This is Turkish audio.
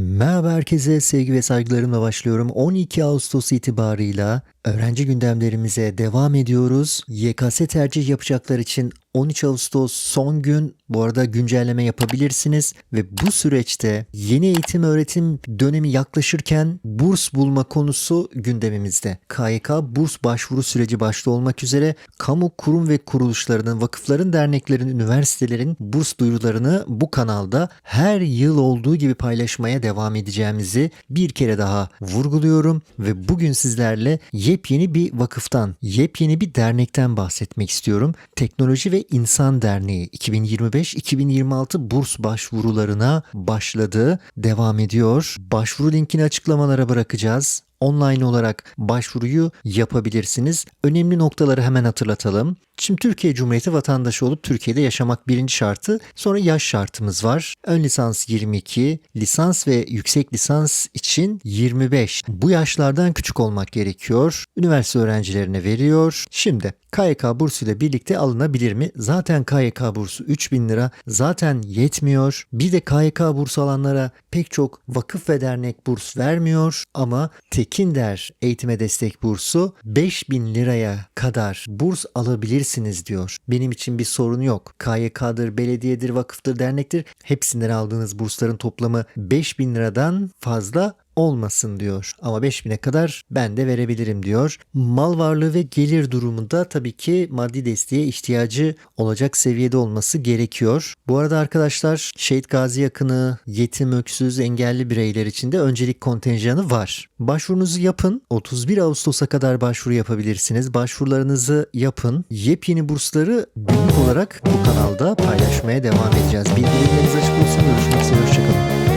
Merhaba herkese sevgi ve saygılarımla başlıyorum. 12 Ağustos itibarıyla öğrenci gündemlerimize devam ediyoruz. YKS tercih yapacaklar için 13 Ağustos son gün bu arada güncelleme yapabilirsiniz ve bu süreçte yeni eğitim öğretim dönemi yaklaşırken burs bulma konusu gündemimizde. KYK burs başvuru süreci başta olmak üzere kamu kurum ve kuruluşlarının, vakıfların, derneklerin, üniversitelerin burs duyurularını bu kanalda her yıl olduğu gibi paylaşmaya devam edeceğimizi bir kere daha vurguluyorum ve bugün sizlerle yepyeni bir vakıftan, yepyeni bir dernekten bahsetmek istiyorum. Teknoloji ve İnsan Derneği 2025-2026 burs başvurularına başladı, devam ediyor. Başvuru linkini açıklamalara bırakacağız online olarak başvuruyu yapabilirsiniz. Önemli noktaları hemen hatırlatalım. Şimdi Türkiye Cumhuriyeti vatandaşı olup Türkiye'de yaşamak birinci şartı. Sonra yaş şartımız var. Ön lisans 22, lisans ve yüksek lisans için 25. Bu yaşlardan küçük olmak gerekiyor. Üniversite öğrencilerine veriyor. Şimdi KYK bursu ile birlikte alınabilir mi? Zaten KYK bursu 3000 lira. Zaten yetmiyor. Bir de KYK bursu alanlara pek çok vakıf ve dernek burs vermiyor ama Tekinder Eğitime Destek Bursu 5000 liraya kadar burs alabilirsiniz diyor. Benim için bir sorun yok. KYK'dır, belediyedir, vakıftır, dernektir. Hepsinden aldığınız bursların toplamı 5000 liradan fazla olmasın diyor. Ama 5000'e kadar ben de verebilirim diyor. Mal varlığı ve gelir durumunda tabii ki maddi desteğe ihtiyacı olacak seviyede olması gerekiyor. Bu arada arkadaşlar şehit gazi yakını, yetim, öksüz, engelli bireyler için de öncelik kontenjanı var. Başvurunuzu yapın. 31 Ağustos'a kadar başvuru yapabilirsiniz. Başvurularınızı yapın. Yepyeni bursları günlük olarak bu kanalda paylaşmaya devam edeceğiz. Bilgileriniz açık olsun. Görüşmek üzere. Hoşçakalın.